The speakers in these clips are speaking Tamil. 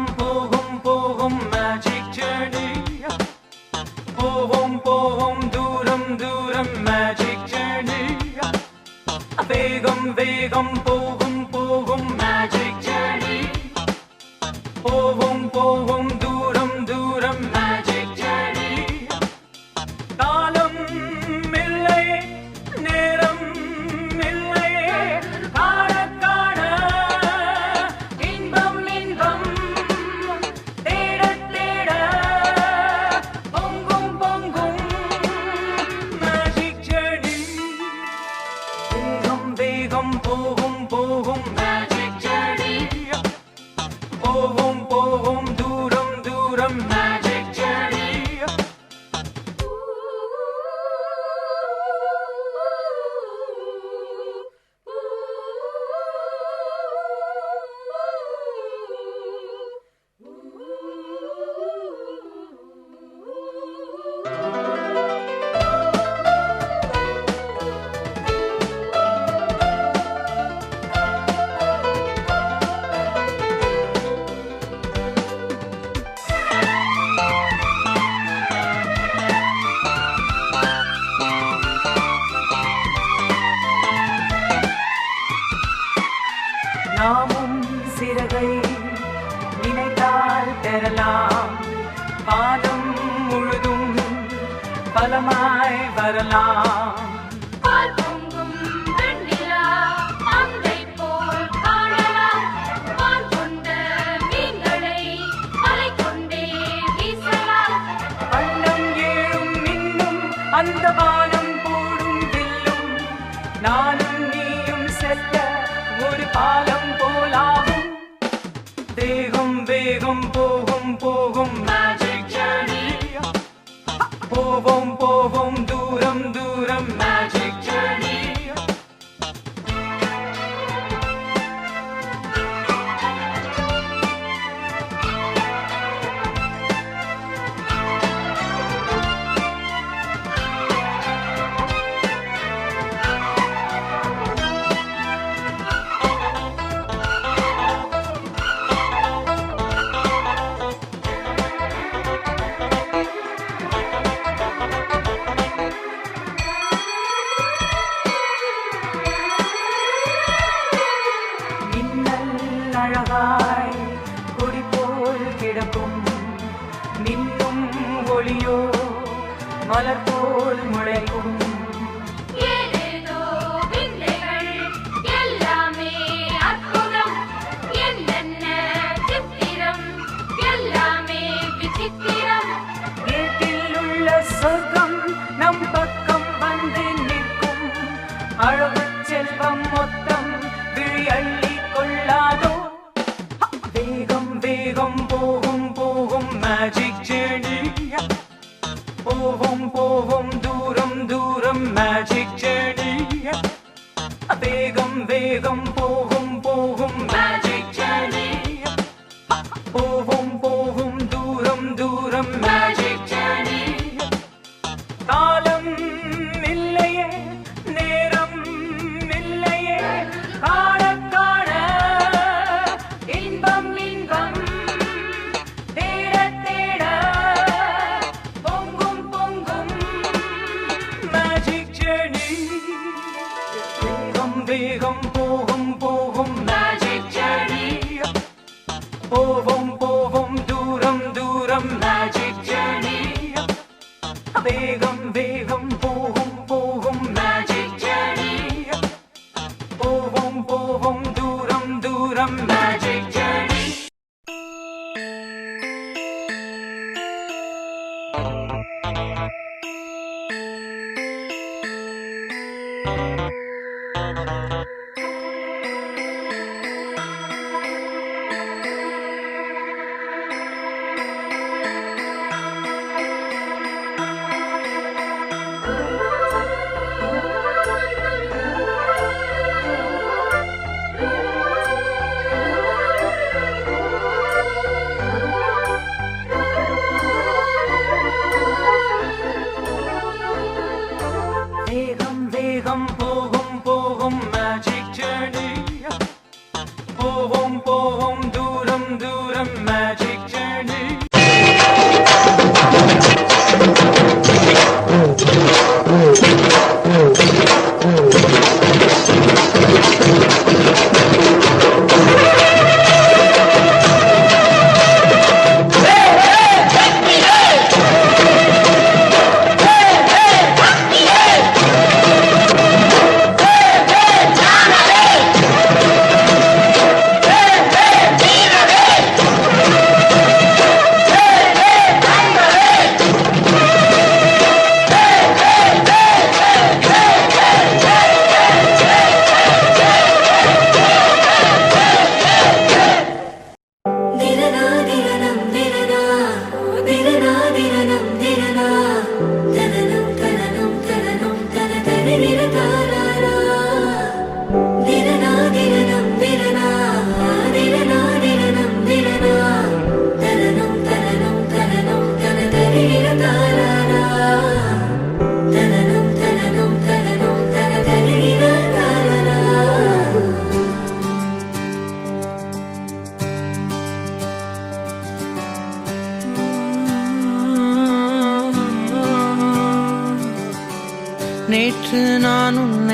Oh. பெறலாம். மாதம் முழுதும் பலமாய் வரலாம். அந்த வானம் போடும் வில்லும். நானும் நீயும் செல்ல ஒரு பால போகும் போகும் போகும் மேஜிக் ஜேர்னி போவோம் போவோம் Liverpool, Oh,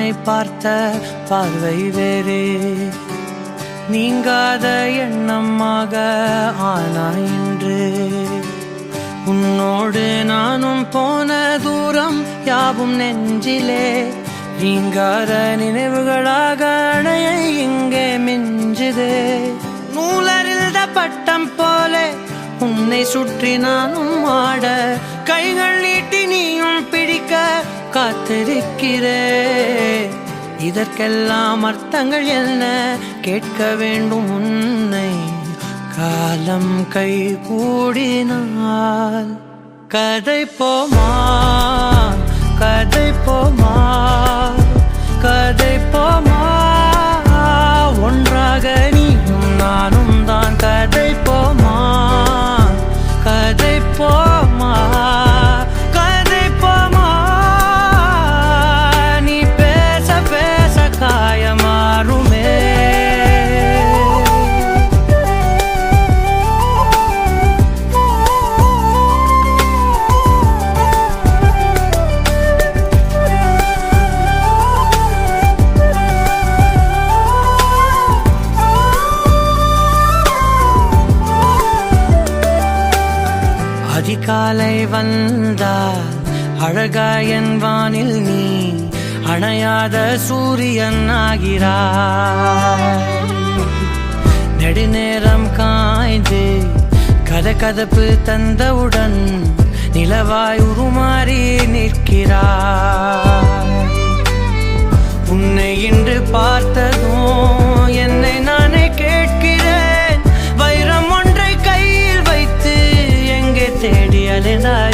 உன்னை பார்த்த பார்வை வேறே. நீங்காத எண்ணமாக ஆனாய் இன்று. உன்னோடு நானும் போன தூரம் யாவும் நெஞ்சிலே. நீங்காத நினைவுகளாக அணைய இங்கே மிஞ்சுதே. நூலறிந்த பட்டம் போல உன்னை சுற்றி நானும் ஆட. கைகள் நீட்டி நீயும் பிடிக்க காத்திருக்கிறே இதற்கெல்லாம் அர்த்தங்கள் என்ன? கேட்க வேண்டும் உன்னை. காலம் கை கூடினால். கதை போமா? கதை போமா? காலை வந்தால் அழகா என் வானில் நீ அணையாத சூரியன் ஆகிறா நெடுநேரம் காய்ந்து கத கதப்பு தந்தவுடன் நிலவாய் உருமாறி நிற்கிறா உன்னை இன்று பார்த்ததும் என்னை நானே கேட்கிறேன். வைரம் ஒன்றை கையில் வைத்து எங்கே தேடி জানে না